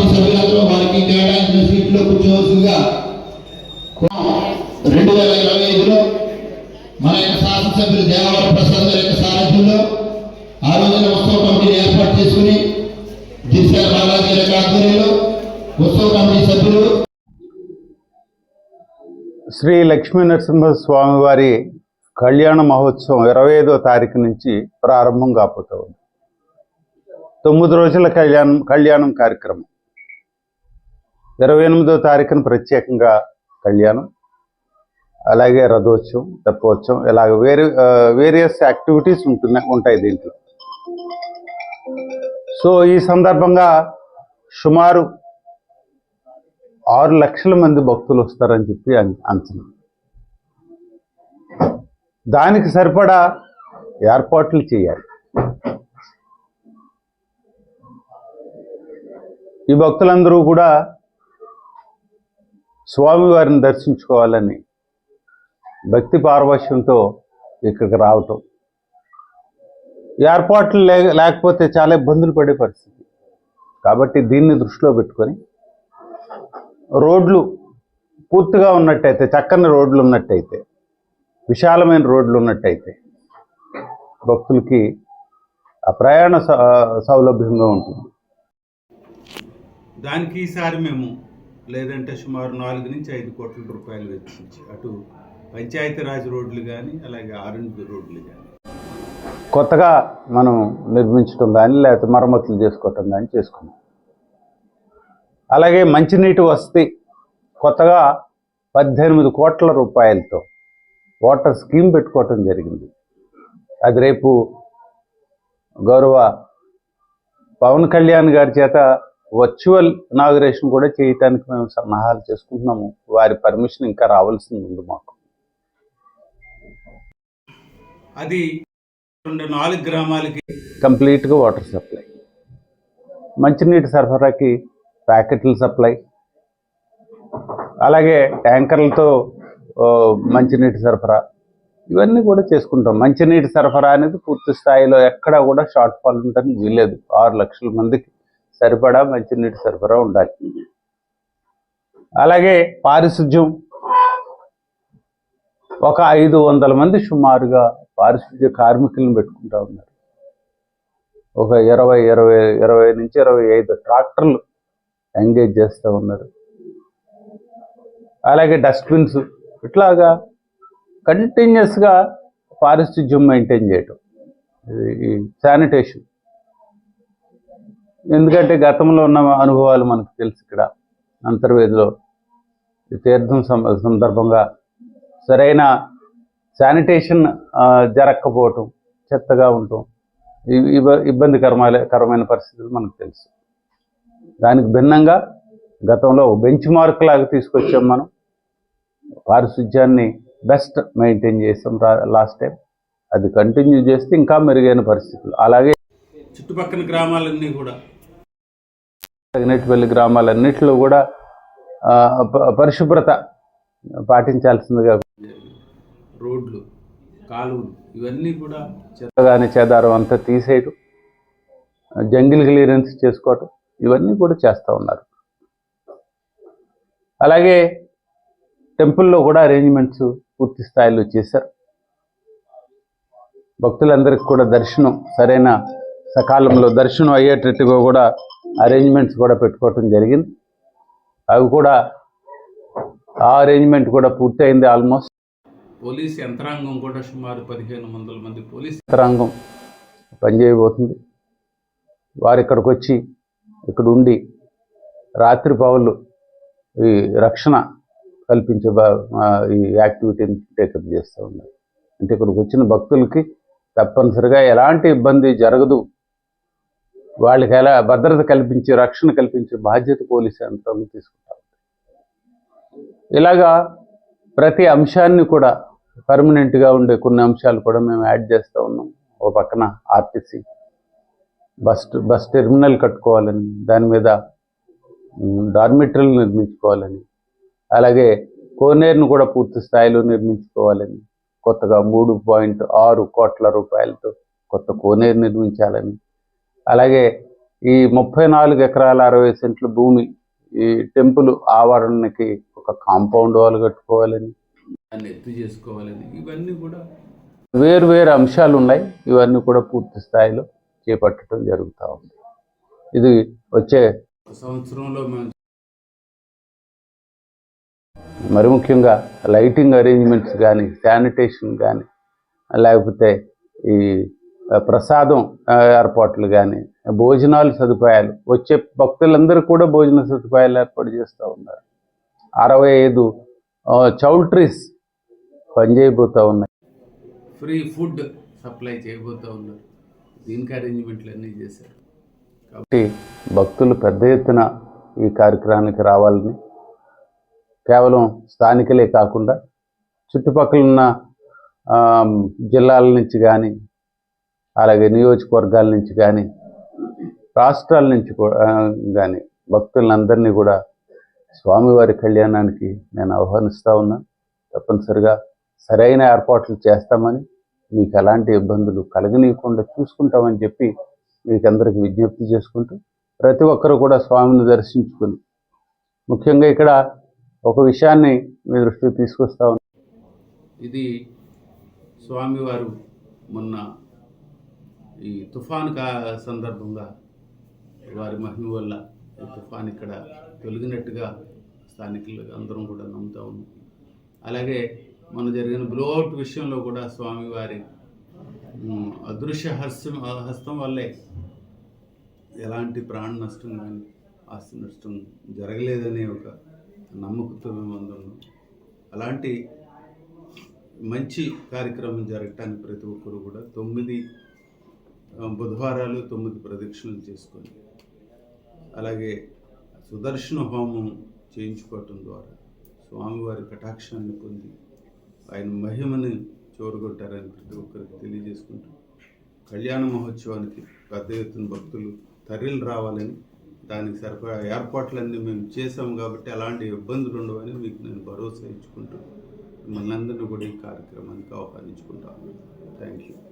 Committee సభ్యులందరూ వారికి కేటాయించిన సీట్లో కూర్చోవలసిందిగా రెండు వేల ఇరవై ఐదులో మన యొక్క శాసనసభ్యులు దేవవర ప్రసాద్ గారి యొక్క సారథ్యంలో ఆ రోజున ఉత్సవ కమిటీని ఏర్పాటు చేసుకుని దిశాల బాలాజీ గారి యొక్క ఆధ్వర్యంలో ఉత్సవ కమిటీ సభ్యులు శ్రీ లక్ష్మీ నరసింహస్వామి వారి కళ్యాణ మహోత్సవం ఇరవై ఐదో తారీఖు నుంచి ప్రారంభం కాబోతూ ఉంది తొమ్మిది రోజుల కళ్యాణం కళ్యాణం కార్యక్రమం. ఇరవై ఎనిమిదో తారీఖున ప్రత్యేకంగా కళ్యాణం అలాగే రథోత్సవం తెప్పోత్సవం ఇలాగ వేరే వేరియస్ యాక్టివిటీస్ ఉంటున్నాయి ఉంటాయి దీంట్లో. సో ఈ సందర్భంగా సుమారు ఆరు లక్షల మంది భక్తులు వస్తారని చెప్పి అంచనా. దానికి సరిపడా ఏర్పాట్లు చేయాలి. ఈ భక్తులందరూ కూడా స్వామివారిని దర్శించుకోవాలని భక్తి పారవశ్యంతో ఇక్కడికి రావటం. ఏర్పాట్లు లే లేకపోతే చాలా ఇబ్బందులు పడే పరిస్థితి. కాబట్టి దీన్ని దృష్టిలో పెట్టుకొని రోడ్లు పూర్తిగా ఉన్నట్టయితే చక్కని రోడ్లు ఉన్నట్టయితే విశాలమైన రోడ్లు ఉన్నట్టయితే భక్తులకి ఆ ప్రయాణ సౌలభ్యంగా ఉంటుంది. దానికి ఈసారి మేము లేదంటే సుమారు నాలుగు నుంచి ఐదు కోట్ల రూపాయలు వెచ్చించి అటు పంచాయతీరాజ్ రోడ్లు కానీ అలాగే ఆర్ఎండ్బి రోడ్లు కానీ కొత్తగా మనం నిర్మించడం కానీ లేకపోతే మరమ్మతులు చేసుకోవటం కానీ చేసుకున్నాం. అలాగే మంచినీటి వసతి కొత్తగా పద్దెనిమిది కోట్ల రూపాయలతో వాటర్ స్కీమ్ పెట్టుకోవటం జరిగింది. అది రేపు గౌరవ పవన్ కళ్యాణ్ గారి చేత వర్చువల్ ఇనాగరేషన్ కూడా చేయటానికి మేము సన్నాహాలు చేసుకుంటున్నాము. వారి పర్మిషన్ ఇంకా రావాల్సింది ఉంది మాకు. అది రెండు నాలుగు గ్రామాలకి కంప్లీట్గా వాటర్ సప్లై. మంచినీటి సరఫరాకి ప్యాకెట్ల సప్లై. అలాగే ట్యాంకర్లతో మంచినీటి సరఫరా. ఇవన్నీ కూడా చేసుకుంటాం. మంచినీటి సరఫరా అనేది పూర్తి స్థాయిలో ఎక్కడా కూడా షార్ట్ ఫాల్ ఉండడానికి వీలేదు ఆరు లక్షల మందికి సరిపడా మంచినీటి సరఫరా ఉండాలి. అలాగే పారిశుధ్యం. ఒక ఐదు వందల మంది సుమారుగా పారిశుధ్య కార్మికులను పెట్టుకుంటా ఉన్నారు. ఒక ఇరవై ఇరవై ఇరవై నుంచి ఇరవై ఐదు ట్రాక్టర్లు ఎంగేజ్ చేస్తూ ఉన్నారు. అలాగే డస్ట్బిన్స్ ఇట్లాగా కంటిన్యూస్గా పారిశుధ్యం మెయింటైన్ చేయటం. ఈ శానిటేషన్ ఎందుకంటే గతంలో ఉన్న అనుభవాలు మనకు తెలుసు ఇక్కడ. అంతర్వేదిలో తీర్థం సందర్భంగా సరైన శానిటేషన్ జరగకపోవటం చెత్తగా ఉండటం ఇబ- ఇబ్బందికరమైన కరమైన పరిస్థితులు మనకు తెలుసు. దానికి భిన్నంగా గతంలో బెంచ్ మార్క్ లాగా తీసుకొచ్చాం మనం. పారిశుధ్యాన్ని బెస్ట్ మెయింటైన్ చేసాం లాస్ట్ టైం. అది కంటిన్యూ చేస్తే ఇంకా మెరుగైన పరిస్థితులు. అలాగే చుట్టుపక్కల గ్రామాలన్నీ కూడా. తగినట్టుపల్లి గ్రామాలన్నింటిలో కూడా పరిశుభ్రత పాటించాల్సిందిగా రోడ్లు కాలువలు ఇవన్నీ కూడా చెత్త కానీ చేదారం అంతా తీసేయటం జంగిల్ క్లియరెన్స్ చేసుకోవటం ఇవన్నీ కూడా చేస్తూ ఉన్నారు. అలాగే టెంపుల్లో కూడా అరేంజ్మెంట్స్ పూర్తి స్థాయిలో చేశారు. భక్తులందరికీ కూడా దర్శనం సరైన సకాలంలో దర్శనం అయ్యేటట్టుగా కూడా అరేంజ్మెంట్స్ కూడా పెట్టుకోవటం జరిగింది. అవి కూడా ఆ అరేంజ్మెంట్ కూడా పూర్తయింది ఆల్మోస్ట్ పోలీస్ యంత్రాంగం కూడా సుమారు పదిహేను వందల మంది పోలీస్ యంత్రాంగం పనిచేయబోతుంది. వారు ఇక్కడికి వచ్చి ఇక్కడ ఉండి రాత్రి పౌలు ఈ రక్షణ కల్పించే ఈ యాక్టివిటీని టేకప్ చేస్తూ ఉన్నారు. అంటే ఇక్కడికి వచ్చిన భక్తులకి తప్పనిసరిగా ఎలాంటి ఇబ్బంది జరగదు. వాళ్ళకి ఎలా భద్రత కల్పించి రక్షణ కల్పించే బాధ్యత పోలీసు యంత్రాంగం తీసుకుంటారు. ఇలాగా ప్రతి అంశాన్ని కూడా పర్మనెంట్గా ఉండే కొన్ని అంశాలు కూడా మేము యాడ్ చేస్తూ ఉన్నాం. ఓ పక్కన ఆర్టీసీ బస్ బస్ టెర్మినల్ కట్టుకోవాలని దాని మీద డార్మిటరీలు నిర్మించుకోవాలని అలాగే కోనేరును కూడా పూర్తి స్థాయిలో నిర్మించుకోవాలని కొత్తగా మూడు పాయింట్ ఆరు కోట్ల రూపాయలతో కొత్త కోనేరు నిర్మించాలని అలాగే ఈ ముప్పై నాలుగు ఎకరాల అరవై సెంట్ల భూమి ఈ టెంపుల్ ఆవరణకి ఒక కాంపౌండ్ వాల్ కట్టుకోవాలని. దాన్ని ఎత్తు చేసుకోవాలని. ఇవన్నీ కూడా వేరు వేరు అంశాలు ఉన్నాయి. ఇవన్నీ కూడా పూర్తి స్థాయిలో చేపట్టడం జరుగుతూ ఉంది. ఇది వచ్చే సంవత్సరంలో మరి ముఖ్యంగా లైటింగ్ అరేంజ్మెంట్స్ కానీ శానిటేషన్ కానీ లేకపోతే ఈ ప్రసాదం ఏర్పాట్లు కానీ భోజనాలు సదుపాయాలు వచ్చే భక్తులందరూ కూడా భోజన సదుపాయాలు ఏర్పాటు చేస్తూ ఉన్నారు. అరవై ఐదు చౌల్ట్రీస్ పనిచేయబోతూ ఉన్నాయి. ఫ్రీ ఫుడ్ సప్లై చేయబోతూ ఉన్నారు. దీనికి అరేంజ్మెంట్లు అన్నీ చేశారు. కాబట్టి భక్తులు పెద్ద ఎత్తున ఈ కార్యక్రమానికి రావాలని కేవలం స్థానికులే కాకుండా చుట్టుపక్కల ఉన్న జిల్లాల నుంచి కానీ అలాగే నియోజకవర్గాల నుంచి కానీ రాష్ట్రాల నుంచి కానీ భక్తులందరినీ కూడా స్వామివారి కళ్యాణానికి నేను ఆహ్వానిస్తూ ఉన్నాను తప్పనిసరిగా సరైన ఏర్పాట్లు చేస్తామని మీకు ఎలాంటి ఇబ్బందులు కలగనీయకుండా చూసుకుంటామని చెప్పి మీకు అందరికి విజ్ఞప్తి చేసుకుంటూ ప్రతి ఒక్కరు కూడా స్వామిని దర్శించుకుని ముఖ్యంగా ఇక్కడ ఒక విషయాన్ని మీ దృష్టికి తీసుకొస్తా ఇది స్వామివారు మొన్న ఈ తుఫాను కా సందర్భంగా వారి మహిమ వల్ల ఈ తుఫాన్ ఇక్కడ తొలగినట్టుగా స్థానికులు అందరం కూడా నమ్ముతా ఉన్నాం. అలాగే మన జరిగిన బ్లోఅవుట్ విషయంలో కూడా స్వామివారి అదృశ్య హస్తం హస్తం వల్లే ఎలాంటి ప్రాణ నష్టం కానీ ఆస్తి నష్టం జరగలేదనే ఒక నమ్మకంతో మేము అందరం అలాంటి మంచి కార్యక్రమం జరగటానికి ప్రతి ఒక్కరు కూడా తొమ్మిది బుధవారాలు తొమ్మిది ప్రదక్షిణలు చేసుకొని అలాగే సుదర్శన హోమం చేయించుకోవటం ద్వారా స్వామివారి కటాక్షాన్ని పొంది ఆయన మహిమని చూరగొట్టారని ప్రతి ఒక్కరికి తెలియజేసుకుంటూ కళ్యాణ మహోత్సవానికి పెద్ద ఎత్తున భక్తులు తరలి రావాలని దానికి సరిపడా ఏర్పాట్లన్నీ మేము చేసాము కాబట్టి అలాంటి ఇబ్బందులు ఉండవని మీకు నేను భరోసా ఇచ్చుకుంటూ మిమ్మల్ని అందరినీ కూడా ఈ కార్యక్రమానికి ఆహ్వానించుకుంటాను. Thank you.